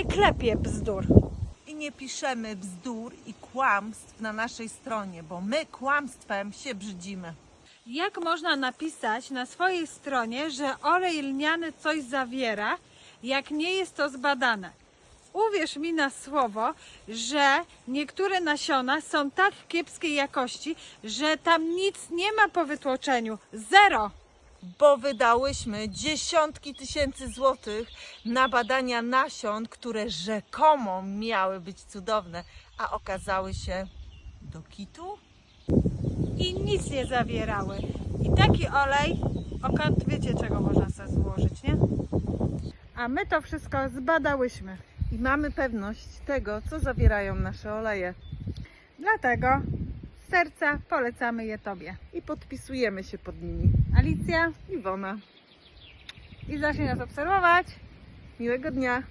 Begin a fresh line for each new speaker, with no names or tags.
nie klepie bzdur.
I nie piszemy bzdur i kłamstw na naszej stronie, bo my kłamstwem się brzydzimy.
Jak można napisać na swojej stronie, że olej lniany coś zawiera, jak nie jest to zbadane? Uwierz mi na słowo, że niektóre nasiona są tak kiepskiej jakości, że tam nic nie ma po wytłoczeniu. Zero!
Bo wydałyśmy dziesiątki tysięcy złotych na badania nasion, które rzekomo miały być cudowne, a okazały się do kitu.
I nic nie zawierały. I taki olej, okant wiecie czego można sobie złożyć, nie? A my to wszystko zbadałyśmy.
I mamy pewność tego, co zawierają nasze oleje.
Dlatego serca polecamy je Tobie.
I podpisujemy się pod nimi.
Alicja
Iwona,
i zacznij nas obserwować.
miłego dnia.